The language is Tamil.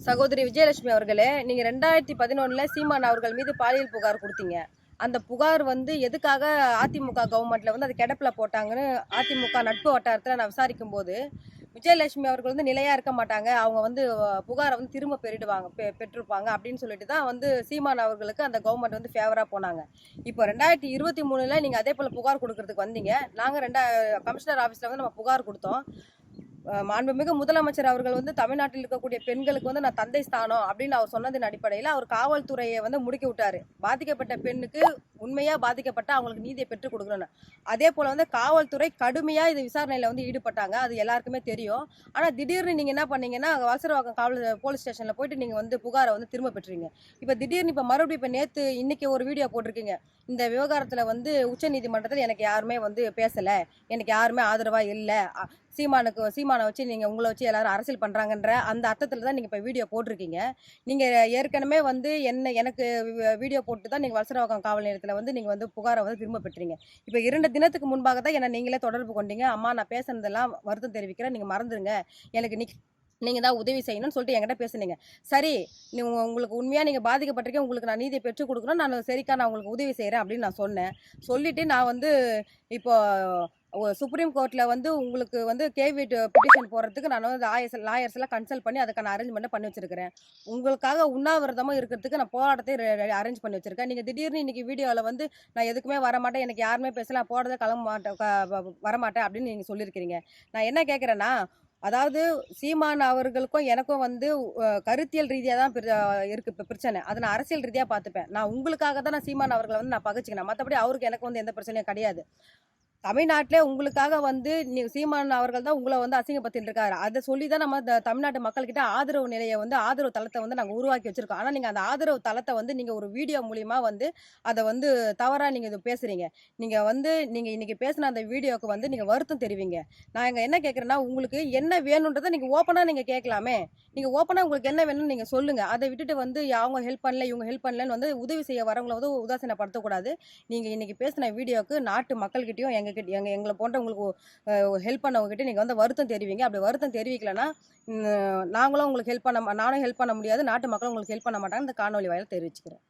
சகோதரி விஜயலட்சுமி அவர்களே நீங்கள் ரெண்டாயிரத்தி பதினொன்றில் சீமான் அவர்கள் மீது பாலியல் புகார் கொடுத்தீங்க. அந்த புகார் வந்து எதுக்காக அதிமுக கவர்மெண்ட்டில் வந்து அது கிடப்பில் போட்டாங்கன்னு அதிமுக நட்பு வட்டாரத்தில் நான் விசாரிக்கும் போது விஜயலட்சுமி அவர்கள் வந்து நிலையாக இருக்க மாட்டாங்க. அவங்க வந்து புகாரை வந்து திரும்ப பெறிடுவாங்க பெ- பெற்றிருப்பாங்க அப்படின்னு சொல்லிட்டு தான் வந்து சீமான் அவர்களுக்கு அந்த கவர்மெண்ட் வந்து ஃபேவராக போனாங்க. இப்போ ரெண்டாயிரத்தி இருபத்தி மூணில் நீங்கள் அதே போல் புகார் கொடுக்கறதுக்கு வந்தீங்க. நாங்கள் ரெண்டா கமிஷனர் ஆஃபீஸில் வந்து நம்ம புகார் கொடுத்தோம். மாண்புமிகு முதலமைச்சர் அவர்கள் வந்து தமிழ்நாட்டில் இருக்கக்கூடிய பெண்களுக்கு வந்து நான் தந்தை ஸ்தானம் அப்படின்னு அவர் சொன்னதின் அடிப்படையில் அவர் காவல்துறையை வந்து முடுக்கி விட்டாரு. பாதிக்கப்பட்ட பெண்ணுக்கு உண்மையாக பாதிக்கப்பட்ட அவங்களுக்கு நீதியை பெற்றுக் கொடுக்கணும் அதே போல் வந்து காவல்துறை கடுமையாக இது விசாரணையில் வந்து ஈடுபட்டாங்க. அது எல்லாருக்குமே தெரியும். ஆனால் திடீர்னு நீங்கள் என்ன பண்ணீங்கன்னா வசரவாக்கம் காவல் போலீஸ் ஸ்டேஷனில் போயிட்டு நீங்கள் வந்து புகாரை வந்து திரும்ப பெற்றுறீங்க இப்போ திடீர்னு இப்போ மறுபடியும் இப்போ நேற்று இன்றைக்கி ஒரு வீடியோ போட்டிருக்கீங்க. இந்த விவகாரத்தில் வந்து உச்சநீதிமன்றத்தில் எனக்கு யாருமே வந்து பேசலை. எனக்கு யாருமே ஆதரவாக இல்லை. சீமானுக்கு சீமானை வச்சு நீங்கள் உங்களை வச்சு எல்லாரும் அரசியல் பண்ணுறாங்கன்ற அந்த அர்த்தத்தில் தான் நீங்கள் இப்போ வீடியோ போட்டிருக்கீங்க. நீங்கள் ஏற்கனவே வந்து என்ன எனக்கு வீடியோ போட்டு தான் நீங்கள் வலசரவாக்கம் காவல் நிலையத்தில் வந்து நீங்கள் வந்து புகாரை வந்து திரும்ப பெற்றீங்க. இப்போ இரண்டு தினத்துக்கு முன்பாக தான் என்னை நீங்களே தொடர்பு கொண்டீங்க. அம்மா நான் பேசுனதெல்லாம் வருத்தம் தெரிவிக்கிறேன். நீங்கள் மறந்துடுங்க எனக்கு நீ நீங்கள் தான் உதவி செய்யணும்னு சொல்லிட்டு என்கிட்ட பேசுனீங்க. சரி நீ உங்களுக்கு உண்மையாக நீங்கள் பாதிக்கப்பட்டிருக்கேன் உங்களுக்கு நான் நீதியை பெற்றுக் கொடுக்கணும். நான் சரிக்கா நான் உங்களுக்கு உதவி செய்கிறேன் அப்படின்னு நான் சொன்னேன். சொல்லிவிட்டு நான் வந்து இப்போ சுப்ரீம் கோர்ட்டில் வந்து உங்களுக்கு வந்து கேவி பிட்டிஷன் போடுறதுக்கு நான் வந்து லாயர்ஸ் லாயர்ஸ் எல்லாம் கன்சல்ட் பண்ணி அதுக்கான அரேஞ்ச்மெண்ட் பண்ணி வச்சிருக்கிறேன். உங்களுக்காக உண்ணாவிரதமாக இருக்கிறதுக்கு நான் போராட்டத்தை அரேஞ்ச் பண்ணி வச்சிருக்கேன். நீங்கள் திடீர்னு இன்னைக்கு வீடியோவில் வந்து நான் எதுக்குமே வரமாட்டேன் எனக்கு யாருமே பேசல நான் போடுறத கிளம்ப மாட்டேன் க- வரமாட்டேன் அப்படின்னு நீங்கள் சொல்லியிருக்கிறீங்க நான் என்ன கேட்குறேன்னா அதாவது சீமான் அவர்களுக்கும் எனக்கும் வந்து கருத்தியல் ரீதியாக தான் பிர- இருக்கு இப்போ பிரச்சனை. அதை நான் அரசியல் ரீதியாக பார்த்துப்பேன். நான் உங்களுக்காக தான் நான் சீமான் அவர்களை வந்து நான் பகச்சிக்கிறேன். மற்றபடி அவருக்கு எனக்கு வந்து எந்த பிரச்சனையும் கிடையாது. தமிழ்நாட்டிலே உங்களுக்காக வந்து நீ சீமான் அவர்கள் தான் உங்களை வந்து அசிங்கப்படுத்திட்டு இருக்காரு அதை சொல்லி தான் நம்ம இந்த தமிழ்நாட்டு மக்கள்கிட்ட ஆதரவு நிலையை வந்து ஆதரவு தளத்தை வந்து நாங்கள் உருவாக்கி வச்சிருக்கோம். ஆனால் நீங்கள் அந்த ஆதரவு தளத்தை வந்து நீங்கள் ஒரு வீடியோ மூலியமா வந்து அதை வந்து தவறாக நீங்கள் இது பேசுறீங்க. நீங்கள் வந்து நீங்கள் இன்னைக்கு பேசின அந்த வீடியோவுக்கு வந்து நீங்கள் வருத்தம் தெரிவிங்க. நான் இங்கே என்ன கேட்குறேன்னா உங்களுக்கு என்ன வேணுன்றதை நீங்கள் ஓப்பனாக நீங்கள் கேட்கலாமே. நீங்கள் ஓப்பனாக உங்களுக்கு என்ன வேணும்னு நீங்கள் சொல்லுங்கள் அதை விட்டுட்டு வந்து அவங்க ஹெல்ப் பண்ணல இவங்க ஹெல்ப் பண்ணலன்னு வந்து உதவி செய்ய வரவங்களை வந்து உதாசீனப்படுத்தக்கூடாது. நீங்கள் இன்னைக்கு பேசின வீடியோவுக்கு நாட்டு மக்கள்கிட்டயும் எங்ககிட்ட எங்க எங்களை போன்றவங்களுக்கு ஹெல்ப் பண்ணவங்ககிட்ட நீங்கள் வந்து வருத்தம் தெரிவிங்க. அப்படி வருத்தம் தெரிவிக்கலைன்னா நாங்களும் உங்களுக்கு ஹெல்ப் பண்ண மா- நானும் ஹெல்ப் பண்ண முடியாது. நாட்டு மக்களும் உங்களுக்கு ஹெல்ப் பண்ண மாட்டாங்க. இந்த காணொலி வாயில் தெரிவிச்சுக்கிறேன்.